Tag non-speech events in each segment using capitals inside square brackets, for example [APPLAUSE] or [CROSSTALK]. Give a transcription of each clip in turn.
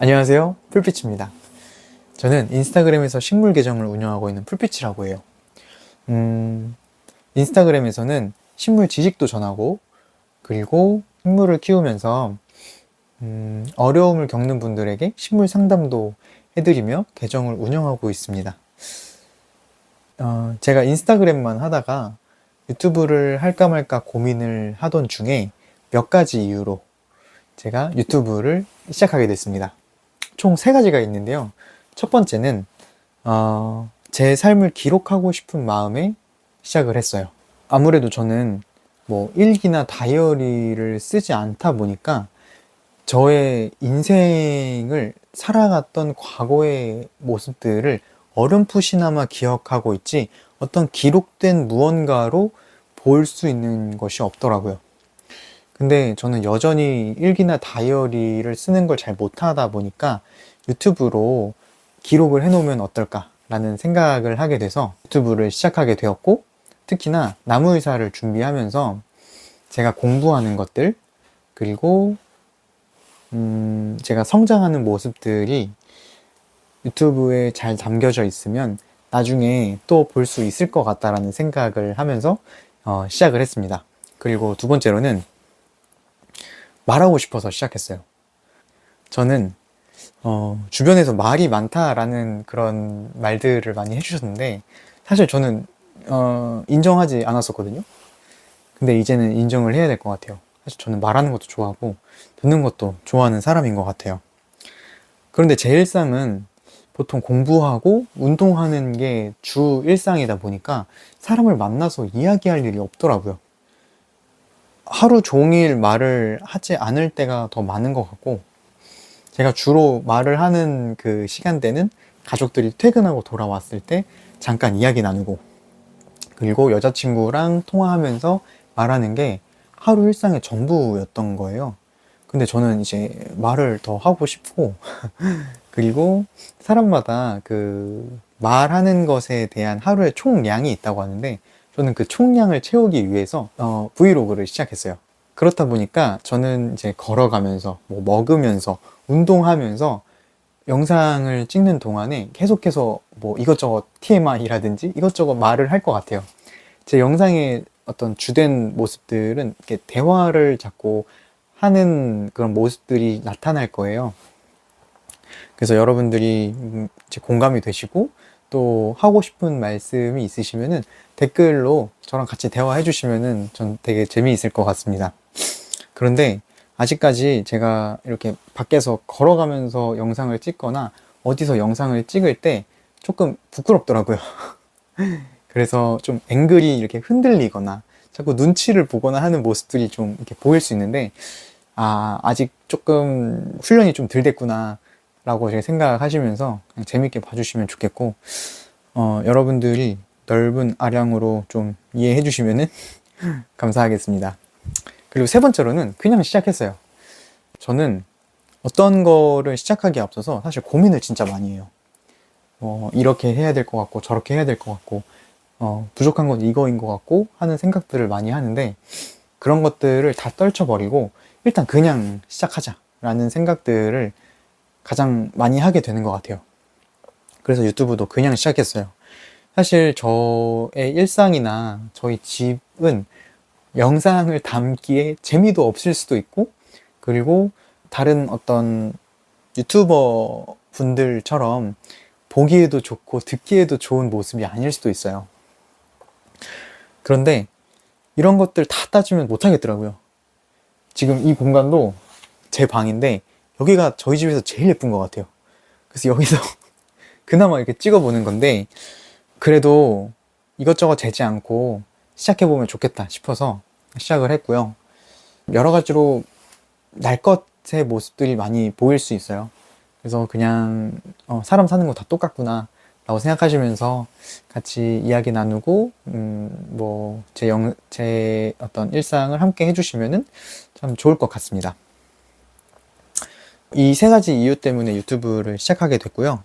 안녕하세요. 풀피치입니다. 저는 인스타그램에서 식물 계정을 운영하고 있는 풀피치라고 해요. 음, 인스타그램에서는 식물 지식도 전하고, 그리고 식물을 키우면서, 음, 어려움을 겪는 분들에게 식물 상담도 해드리며 계정을 운영하고 있습니다. 어, 제가 인스타그램만 하다가 유튜브를 할까 말까 고민을 하던 중에 몇 가지 이유로 제가 유튜브를 시작하게 됐습니다. 총 세 가지가 있는데요. 첫 번째는 어, 제 삶을 기록하고 싶은 마음에 시작을 했어요. 아무래도 저는 뭐 일기나 다이어리를 쓰지 않다 보니까 저의 인생을 살아갔던 과거의 모습들을 어렴풋이나마 기억하고 있지 어떤 기록된 무언가로 볼 수 있는 것이 없더라고요. 근데 저는 여전히 일기나 다이어리를 쓰는 걸 잘 못하다 보니까 유튜브로 기록을 해놓으면 어떨까라는 생각을 하게 돼서 유튜브를 시작하게 되었고 특히나 나무의사를 준비하면서 제가 공부하는 것들 그리고 음, 제가 성장하는 모습들이 유튜브에 잘 담겨져 있으면 나중에 또 볼 수 있을 것 같다라는 생각을 하면서 어, 시작을 했습니다. 그리고 두 번째로는 말하고 싶어서 시작했어요. 저는 어, 주변에서 말이 많다라는 그런 말들을 많이 해주셨는데 사실 저는 어, 인정하지 않았었거든요. 근데 이제는 인정을 해야 될 것 같아요. 사실 저는 말하는 것도 좋아하고 듣는 것도 좋아하는 사람인 것 같아요. 그런데 제 일상은 보통 공부하고 운동하는 게 주 일상이다 보니까 사람을 만나서 이야기할 일이 없더라고요. 하루 종일 말을 하지 않을 때가 더 많은 것 같고, 제가 주로 말을 하는 그 시간대는 가족들이 퇴근하고 돌아왔을 때 잠깐 이야기 나누고, 그리고 여자친구랑 통화하면서 말하는 게 하루 일상의 전부였던 거예요. 근데 저는 이제 말을 더 하고 싶고, [LAUGHS] 그리고 사람마다 그 말하는 것에 대한 하루의 총량이 있다고 하는데, 저는 그 총량을 채우기 위해서 어, 브이로그를 시작했어요. 그렇다 보니까 저는 이제 걸어가면서, 뭐 먹으면서, 운동하면서 영상을 찍는 동안에 계속해서 뭐 이것저것 TMI라든지 이것저것 말을 할 것 같아요. 제 영상의 어떤 주된 모습들은 이렇게 대화를 자꾸 하는 그런 모습들이 나타날 거예요. 그래서 여러분들이 음, 공감이 되시고 또 하고 싶은 말씀이 있으시면은 댓글로 저랑 같이 대화해 주시면은 전 되게 재미있을 것 같습니다. 그런데 아직까지 제가 이렇게 밖에서 걸어가면서 영상을 찍거나 어디서 영상을 찍을 때 조금 부끄럽더라고요. [LAUGHS] 그래서 좀 앵글이 이렇게 흔들리거나 자꾸 눈치를 보거나 하는 모습들이 좀 이렇게 보일 수 있는데 아, 아직 조금 훈련이 좀 덜 됐구나 라고 생각하시면서 재밌게 봐주시면 좋겠고 어, 여러분들이 넓은 아량으로 좀 이해해 주시면은 [LAUGHS] 감사하겠습니다. 그리고 세 번째로는 그냥 시작했어요. 저는 어떤 거를 시작하기에 앞서서 사실 고민을 진짜 많이 해요. 어, 이렇게 해야 될 것 같고 저렇게 해야 될 것 같고 어, 부족한 건 이거인 것 같고 하는 생각들을 많이 하는데 그런 것들을 다 떨쳐버리고 일단 그냥 시작하자라는 생각들을 가장 많이 하게 되는 것 같아요. 그래서 유튜브도 그냥 시작했어요. 사실 저의 일상이나 저희 집은 영상을 담기에 재미도 없을 수도 있고, 그리고 다른 어떤 유튜버 분들처럼 보기에도 좋고 듣기에도 좋은 모습이 아닐 수도 있어요. 그런데 이런 것들 다 따지면 못 하겠더라고요. 지금 이 공간도 제 방인데 여기가 저희 집에서 제일 예쁜 것 같아요. 그래서 여기서 [LAUGHS] 그나마 이렇게 찍어보는 건데 그래도 이것저것 재지 않고 시작해보면 좋겠다 싶어서 시작을 했고요. 여러 가지로 날 것의 모습들이 많이 보일 수 있어요. 그래서 그냥 어, 사람 사는 거 다 똑같구나 라고 생각하시면서 같이 이야기 나누고 음, 뭐제 영, 제 어떤 일상을 함께 해주시면은 참 좋을 것 같습니다. 이 세 가지 이유 때문에 유튜브를 시작하게 됐고요.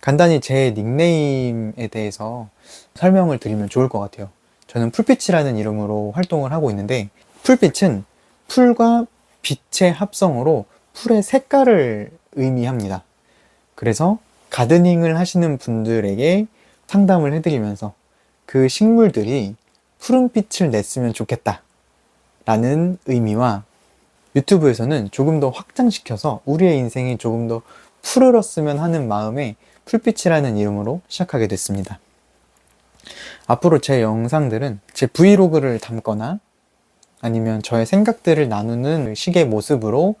간단히 제 닉네임에 대해서 설명을 드리면 좋을 것 같아요. 저는 풀빛이라는 이름으로 활동을 하고 있는데, 풀빛은 풀과 빛의 합성으로 풀의 색깔을 의미합니다. 그래서 가드닝을 하시는 분들에게 상담을 해드리면서 그 식물들이 푸른빛을 냈으면 좋겠다. 라는 의미와 유튜브에서는 조금 더 확장시켜서 우리의 인생이 조금 더 푸르렀으면 하는 마음에 풀빛이라는 이름으로 시작하게 됐습니다. 앞으로 제 영상들은 제 브이로그를 담거나 아니면 저의 생각들을 나누는 식의 모습으로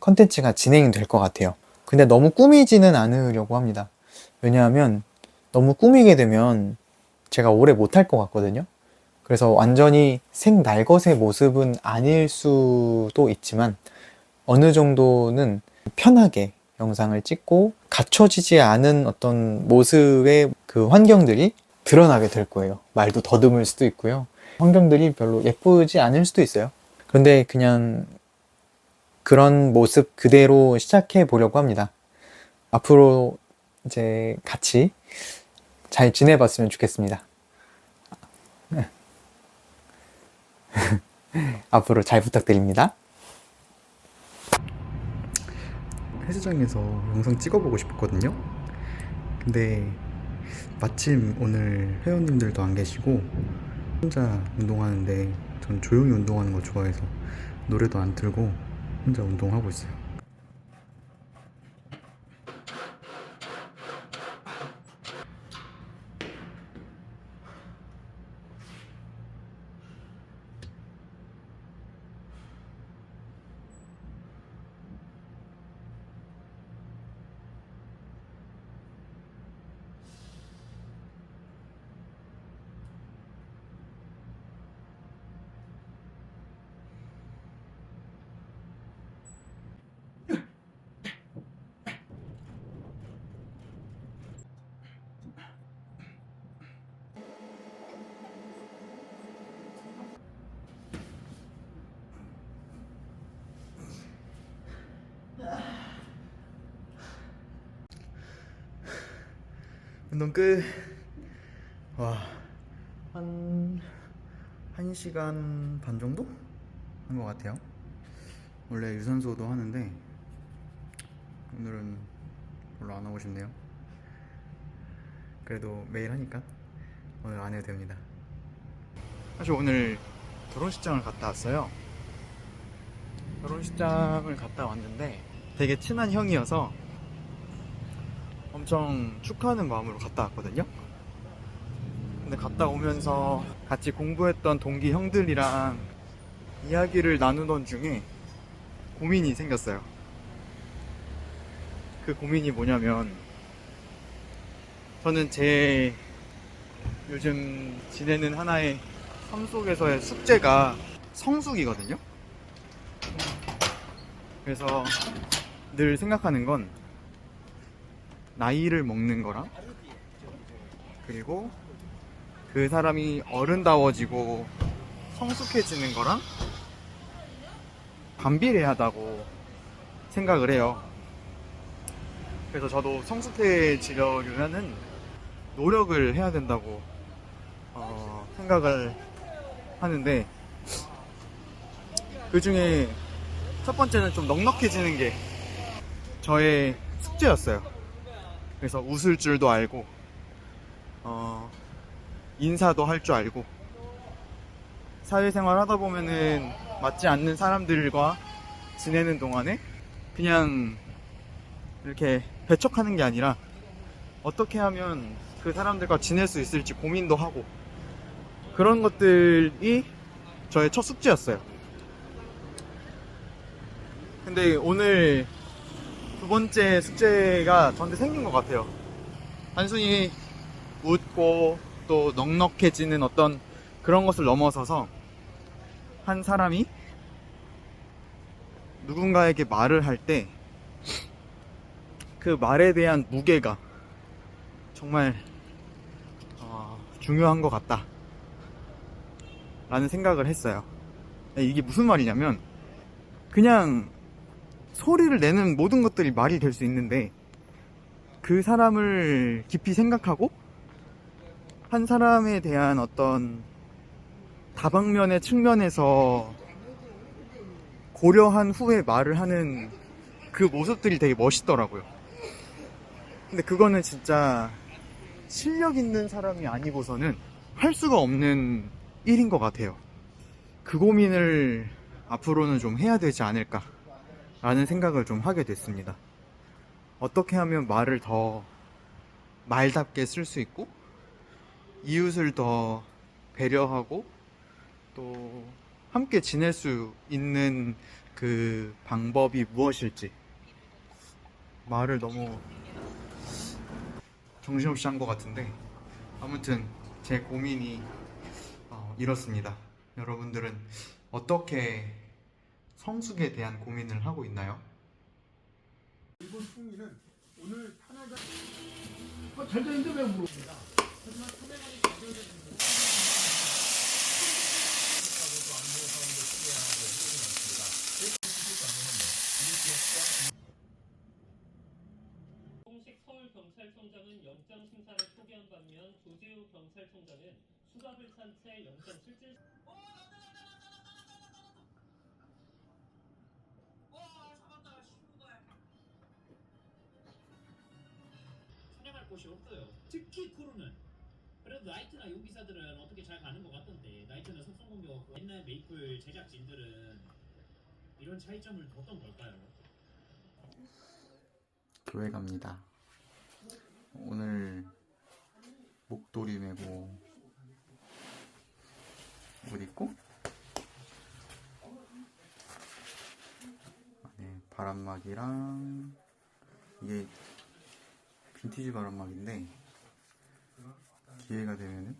컨텐츠가 진행이 될것 같아요. 근데 너무 꾸미지는 않으려고 합니다. 왜냐하면 너무 꾸미게 되면 제가 오래 못할 것 같거든요. 그래서 완전히 생날것의 모습은 아닐 수도 있지만 어느 정도는 편하게 영상을 찍고 갖춰지지 않은 어떤 모습의 그 환경들이 드러나게 될 거예요. 말도 더듬을 수도 있고요. 환경들이 별로 예쁘지 않을 수도 있어요. 그런데 그냥 그런 모습 그대로 시작해 보려고 합니다. 앞으로 이제 같이 잘 지내봤으면 좋겠습니다. [LAUGHS] 앞으로 잘 부탁드립니다. 헬스장에서 영상 찍어보고 싶었거든요. 근데 마침 오늘 회원님들도 안 계시고 혼자 운동하는데 전 조용히 운동하는 거 좋아해서 노래도 안 틀고 혼자 운동하고 있어요. 운동 끝. 와, 한, 한 시간 반 정도? 한 것 같아요. 원래 유산소도 하는데, 오늘은 별로 안 하고 싶네요. 그래도 매일 하니까 오늘 안 해도 됩니다. 사실 오늘 결혼식장을 갔다 왔어요. 결혼식장을 갔다 왔는데 되게 친한 형이어서 엄청 축하하는 마음으로 갔다 왔거든요. 근데 갔다 오면서 같이 공부했던 동기 형들이랑 이야기를 나누던 중에 고민이 생겼어요. 그 고민이 뭐냐면 저는 제 요즘 지내는 하나의 삶 속에서의 숙제가 성숙이거든요. 그래서 늘 생각하는 건 나이를 먹는 거랑 그리고 그 사람이 어른다워지고 성숙해지는 거랑 반비례하다고 생각을 해요. 그래서 저도 성숙해지려면은 노력을 해야 된다고 어, 생각을 하는데 그 중에 첫 번째는 좀 넉넉해지는 게 저의 숙제였어요. 그래서 웃을 줄도 알고, 어, 인사도 할 줄 알고, 사회생활 하다 보면은 맞지 않는 사람들과 지내는 동안에 그냥 이렇게 배척하는 게 아니라 어떻게 하면 그 사람들과 지낼 수 있을지 고민도 하고 그런 것들이 저의 첫 숙제였어요. 근데 오늘 두 번째 숙제가 저한테 생긴 것 같아요. 단순히 웃고 또 넉넉해지는 어떤 그런 것을 넘어서서 한 사람이 누군가에게 말을 할 때 그 말에 대한 무게가 정말 어, 중요한 것 같다. 라는 생각을 했어요. 이게 무슨 말이냐면 그냥 소리를 내는 모든 것들이 말이 될 수 있는데 그 사람을 깊이 생각하고 한 사람에 대한 어떤 다방면의 측면에서 고려한 후에 말을 하는 그 모습들이 되게 멋있더라고요. 근데 그거는 진짜 실력 있는 사람이 아니고서는 할 수가 없는 일인 것 같아요. 그 고민을 앞으로는 좀 해야 되지 않을까 라는 생각을 좀 하게 됐습니다. 어떻게 하면 말을 더 말답게 쓸 수 있고 이웃을 더 배려하고 또 함께 지낼 수 있는 그 방법이 무엇일지 말을 너무 정신없이 한 것 같은데 아무튼 제 고민이 어, 이렇습니다. 여러분들은 어떻게 성숙에 대한 고민을 하고 있나요? 이번 총리는 오늘 하나가 어, 잘 되는데 왜 물어봅니다. 하지만 소매관이 잘 되는 곳이 없어요. 특히 크루는. 그래도 나이트나 용기사들은 어떻게 잘 가는 것 같던데 나이트는 속성 공격 옛날 메이플 제작진들은 이런 차이점을 뒀던 걸까요? 교회 갑니다. 오늘 목도리 메고 옷 입고 안에 바람막이랑 이게 빈티지 바람막인데 기회가 되면은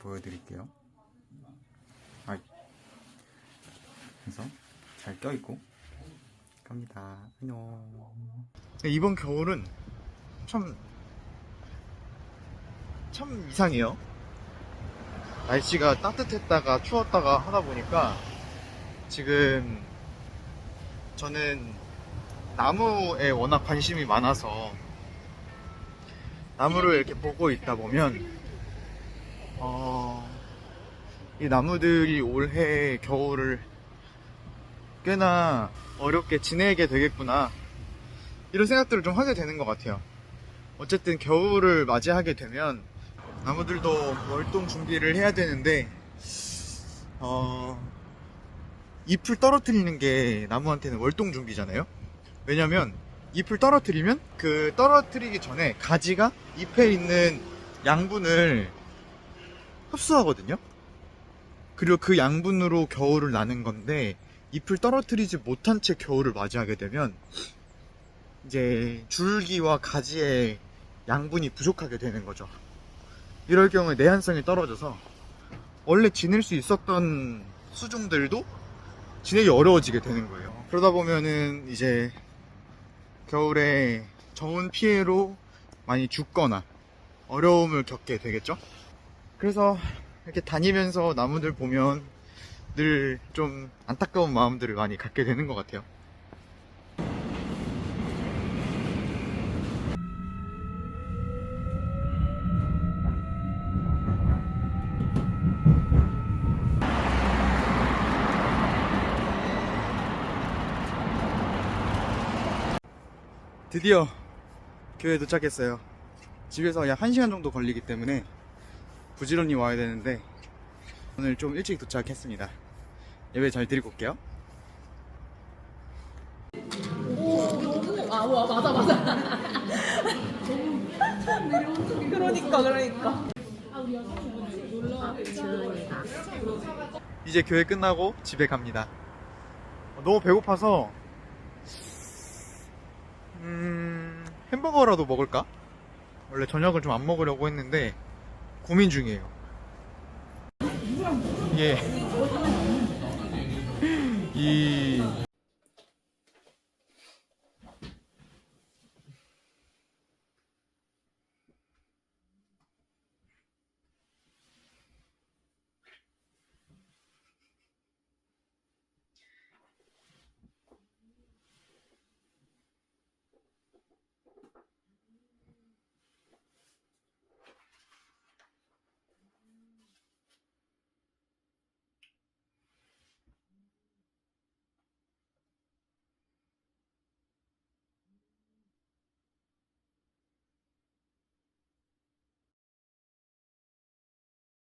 보여드릴게요. 아, 그래서 잘 껴입고 갑니다. 안녕. 이번 겨울은 참, 참 이상해요. 날씨가 따뜻했다가 추웠다가 하다 보니까 지금 저는 나무에 워낙 관심이 많아서 나무를 이렇게 보고 있다 보면 어, 이 나무들이 올해 겨울을 꽤나 어렵게 지내게 되겠구나. 이런 생각들을 좀 하게 되는 것 같아요. 어쨌든 겨울을 맞이하게 되면 나무들도 월동 준비를 해야 되는데 어 잎을 떨어뜨리는 게 나무한테는 월동 준비잖아요? 왜냐면 잎을 떨어뜨리면 그 떨어뜨리기 전에 가지가 잎에 있는 양분을 흡수하거든요 그리고 그 양분으로 겨울을 나는 건데 잎을 떨어뜨리지 못한 채 겨울을 맞이하게 되면 이제 줄기와 가지의 양분이 부족하게 되는 거죠. 이럴 경우에 내한성이 떨어져서 원래 지낼 수 있었던 수종들도 지내기 어려워지게 되는 거예요. 그러다 보면은 이제 겨울에 저온 피해로 많이 죽거나 어려움을 겪게 되겠죠. 그래서 이렇게 다니면서 나무들 보면 늘 좀 안타까운 마음들을 많이 갖게 되는 것 같아요. 드디어 교회에 도착했어요. 집에서 약 1시간 정도 걸리기 때문에 부지런히 와야 되는데 오늘 좀 일찍 도착했습니다. 예배 잘 드리고 올게요. 아, 와, 맞아, 맞아. [LAUGHS] 그러니까, 그러니까. 이제 교회 끝나고 집에 갑니다. 어, 너무 배고파서 음, 햄버거라도 먹을까? 원래 저녁을 좀 안 먹으려고 했는데 고민 중이에요. 예. [LAUGHS] 이